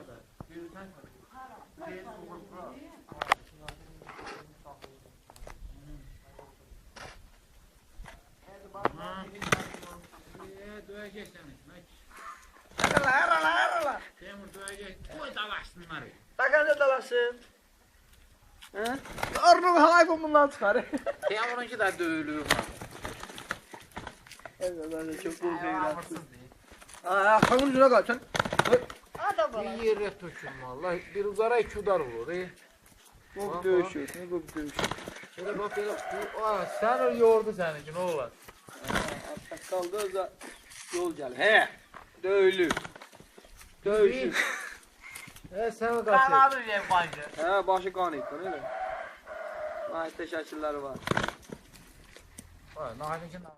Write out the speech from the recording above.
da. Bir sen Bir bu Erala erala erala. Temur dövecek. Koy dalaşsınlar. Takanca dalasın. He? Arnavut halay bu bundan çıkar. Temur'unki de dövülüyor. Evet ben de çok korkuyorum. Aa, kanın ucuna kaç sen. Bir yerə tökün vallahi. Bir qara iki udar olur. Qov döyüşür, nə qov döyüşür. Belə bax belə ah, sən o yordu səni ki, nə olar? Qaldı da yol gəlir. Hə, döyülür. Döyüşür. Hə, sən qaçır. Qanadı yem başı. Hə, başı qan itdi, elə. Vay, təşəkkürlər var. Vay, nahilinkin